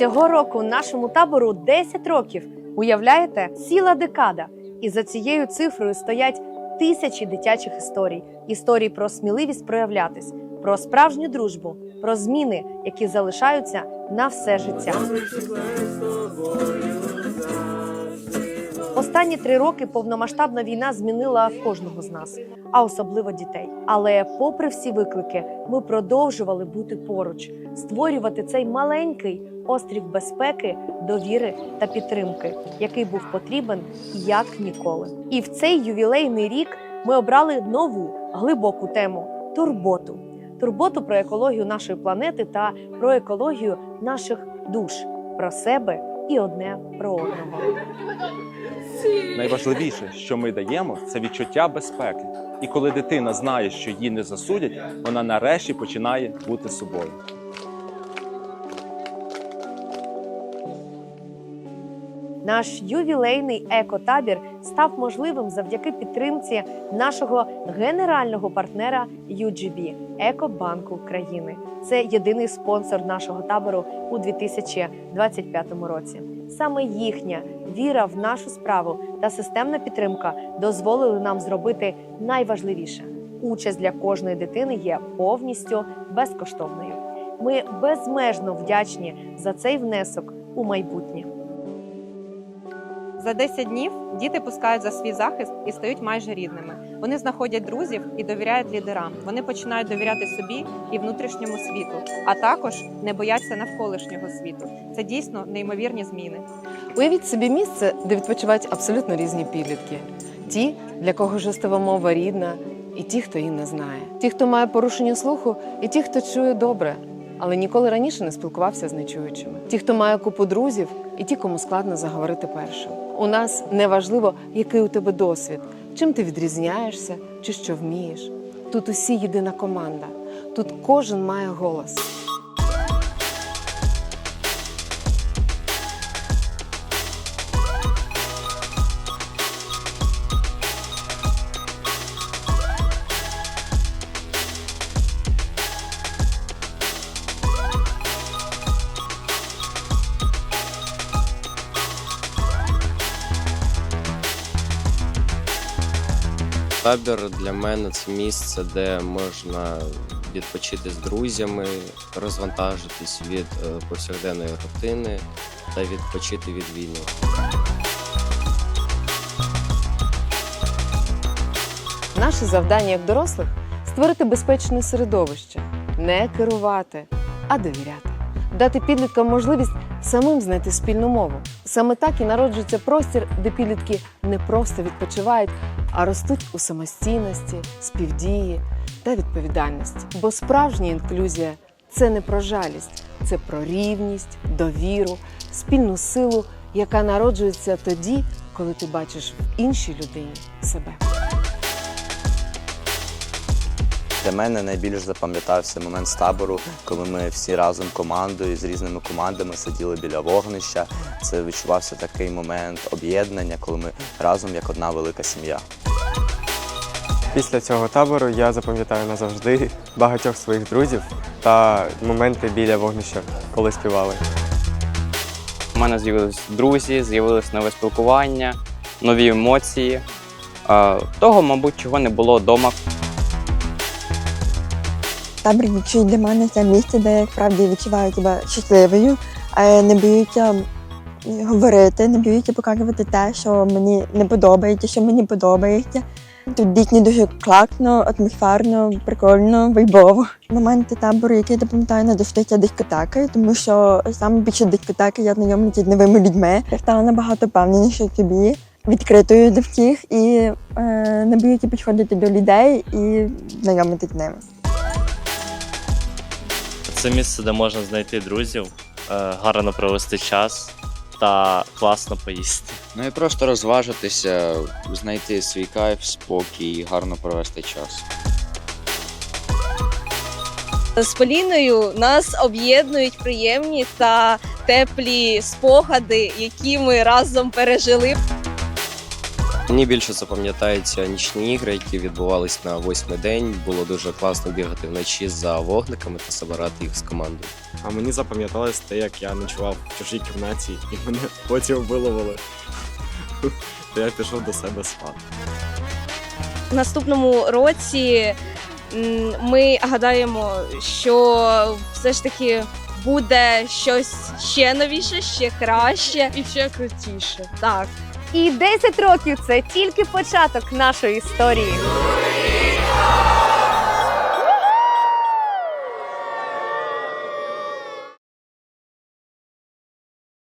Цього року нашому табору 10 років. Уявляєте, ціла декада. І за цією цифрою стоять тисячі дитячих історій, історій про сміливість проявлятись, про справжню дружбу, про зміни, які залишаються на все життя. Останні три роки повномасштабна війна змінила кожного з нас, а особливо дітей. Але, попри всі виклики, ми продовжували бути поруч, створювати цей маленький острів безпеки, довіри та підтримки, який був потрібен як ніколи. І в цей ювілейний рік ми обрали нову глибоку тему турботу. Турботу про екологію нашої планети та про екологію наших душ, про себе і одне про одного. Найважливіше, що ми даємо, це відчуття безпеки. І коли дитина знає, що її не засудять, вона нарешті починає бути собою. Наш ювілейний екотабір став можливим завдяки підтримці нашого генерального партнера UGB – Екобанку України. Це єдиний спонсор нашого табору у 2025 році. Саме їхня віра в нашу справу та системна підтримка дозволили нам зробити найважливіше. Участь для кожної дитини є повністю безкоштовною. Ми безмежно вдячні за цей внесок у майбутнє. За 10 днів діти пускають за свій захист і стають майже рідними. Вони знаходять друзів і довіряють лідерам. Вони починають довіряти собі і внутрішньому світу, а також не бояться навколишнього світу. Це дійсно неймовірні зміни. Уявіть собі місце, де відпочивають абсолютно різні підлітки: ті, для кого жестова мова рідна, і ті, хто її не знає, ті, хто має порушення слуху, і ті, хто чує добре, але ніколи раніше не спілкувався з нечуючими. Ті, хто має купу друзів, і ті, кому складно заговорити першим. У нас не важливо, який у тебе досвід, чим ти відрізняєшся чи що вмієш. Тут усі єдина команда. Тут кожен має голос. Табір для мене це місце, де можна відпочити з друзями, розвантажитись від е, повсякденної рутини та відпочити від війни. Наше завдання як дорослих створити безпечне середовище, не керувати, а довіряти, дати підліткам можливість самим знайти спільну мову. Саме так і народжується простір, де підлітки не просто відпочивають, а ростуть у самостійності, співдії та відповідальності. Бо справжня інклюзія це не про жалість, це про рівність, довіру, спільну силу, яка народжується тоді, коли ти бачиш в іншій людині себе. Для мене найбільш запам'ятався момент з табору, коли ми всі разом командою з різними командами сиділи біля вогнища. Це відчувався такий момент об'єднання, коли ми разом як одна велика сім'я. Після цього табору я запам'ятаю назавжди багатьох своїх друзів та моменти біля вогнища, коли співали. У мене з'явились друзі, з'явилось нове спілкування, нові емоції. Того, мабуть, чого не було вдома. Табір відчує для мене це місце, де я справді відчуваю себе щасливою, не боюся говорити, не боюся показувати те, що мені не подобається, що мені подобається. Тут дійсно дуже класно, атмосферно, прикольно, вайбово. Моменти табору, які я пам'ятаю, не це дискотеки, тому що саме час дискотеки я знайомлюся з новими людьми. Я стала набагато впевненіше собі, відкритою до всіх і е, не боюся підходити до людей і знайомитися з ними. Це місце, де можна знайти друзів, е, гарно провести час та класно поїсти. Ну і просто розважитися, знайти свій кайф, спокій і гарно провести час. З Поліною нас об'єднують приємні та теплі спогади, які ми разом пережили. Мені більше запам'ятаються нічні ігри, які відбувались на восьмий день. Було дуже класно бігати вночі за вогниками та забирати їх з командою. А мені запам'яталось те, як я ночував в чужій кімнаті і мене потім виловили. То я пішов до себе спати. В наступному році ми гадаємо, що все ж таки буде щось ще новіше, ще краще і ще крутіше. Так. І 10 років це тільки початок нашої історії.